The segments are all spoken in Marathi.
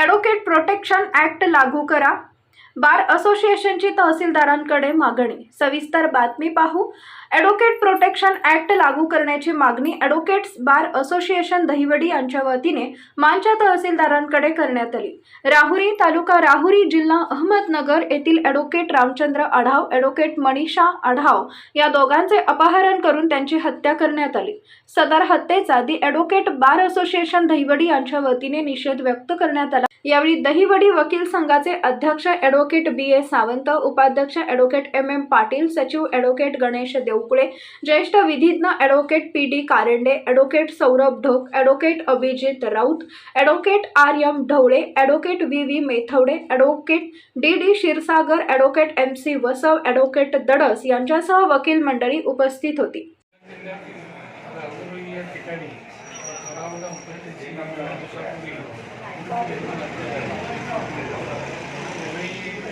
ॲडव्होकेट प्रोटेक्शन ॲक्ट लागू करा. बार असोसिएशनची तहसीलदारांकडे मागणी. सविस्तर बातमी पाहू. ॲडव्होकेट प्रोटेक्शन ॲक्ट लागू करण्याची मागणी ॲडव्होकेट्स बार असोसिएशन दहिवडी यांच्या वतीने मानच्या तहसीलदारांकडे करण्यात आली. राहुरी तालुका राहुरी जिल्हा अहमदनगर येथील ॲडव्होकेट रामचंद्र आढाव ॲडव्होकेट मनीषा आढाव या दोघांचे अपहरण करून त्यांची हत्या करण्यात आली. सदर हत्येचा the advocate bar association Dahiwadi यांच्या वतीने निषेध व्यक्त करण्यात आला. यावेळी दहिवडी वकील संघाचे अध्यक्ष ॲडव्होकेट बी ए सावंत उपाध्यक्ष ॲडव्होकेट एम एम पाटील सचिव ॲडव्होकेट गणेश देवकुळे ज्येष्ठ विधिज्ञ advocate P D Karande advocate Saurabh Dhok advocate Abhijit Raut advocate R M Dhawale advocate V V Methwade advocate D D Kshirsagar advocate M C Vasav advocate Dadas यांच्यासह वकील मंडळी उपस्थित होती राहुरी या ठिकाणी राम दाम्पत्याची दिवसापूर्वी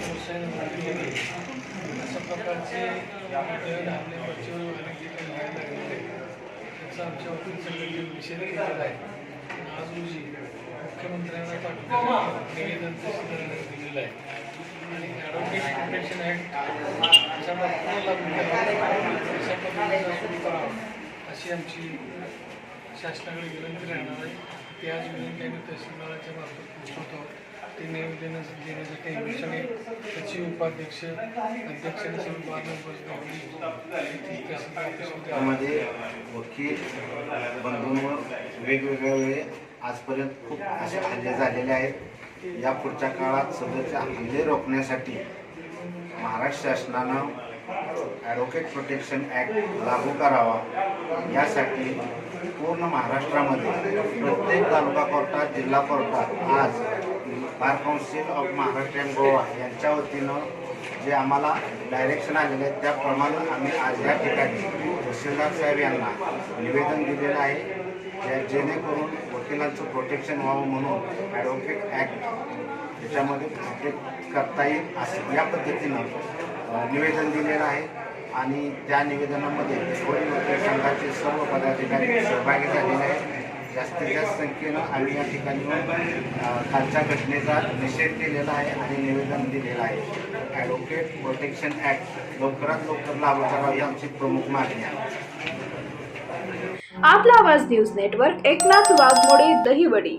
हुसैन हॉटेलमध्ये अशा प्रकारचे दहन हल्ले त्याचा आमच्या ऑफिस सगळ्यांनी निषेध केलेला आहे. आज रोजी मुख्यमंत्र्यांना पाठवलेलं निवेदन दिलेलं आहे. आणि ॲडव्होकेट प्रोटेक्शन ॲक्ट लागू करावा सुरू करावा अशी आमची शासनाकडे विनंती राहणार आहे. ती आज विनंती आम्ही तहसीलदाराच्या मार्फत पोहोचवतो ते देण्यासाठी अनुषंगाने सचिव उपाध्यक्ष अध्यक्ष सर्व त्यामध्ये वकील बंधूंवर वेगवेगळ्या वेळे आजपर्यंत खूप असे हल्ले झालेले आहेत. या पुढच्या काळात सदरचे हल्ले रोखण्यासाठी महाराष्ट्र शासनानं ॲडव्होकेट प्रोटेक्शन ॲक्ट लागू करावा. यासाठी पूर्ण महाराष्ट्रामध्ये प्रत्येक तालुका कोर्टात जिल्हा कोर्टात आज Bar Council of Maharashtra and Goa यांच्या वतीनं जे आम्हाला डायरेक्शन आलेले आहेत त्याप्रमाणे आम्ही आज या ठिकाणी तहसीलदार साहेब यांना निवेदन दिलेलं आहे ज्या- जेणेकरून वकिलांचं प्रोटेक्शन व्हावं म्हणून ॲडव्होकेट ॲक्ट याच्यामध्ये प्रोटेक्ट करता येईल असं या पद्धतीनं निवेदन दिलेलं आहे. आणि त्या निवेदनामध्ये वडील वकील संघाचे सर्व पदाधिकारी सहभागी झालेले आहेत. जास्तीत जास्त संख्येनं आम्ही या ठिकाणी अ, कालच्या घटनेचा निषेध केलेला आहे आणि निवेदन दिलेलं आहे. ॲडव्होकेट प्रोटेक्शन ॲक्ट लवकरात लवकर लागू करावा ही आमची प्रमुख मागणी आहे. Aapla Awaaz News Network Eknath Waghmode Dahiwadi.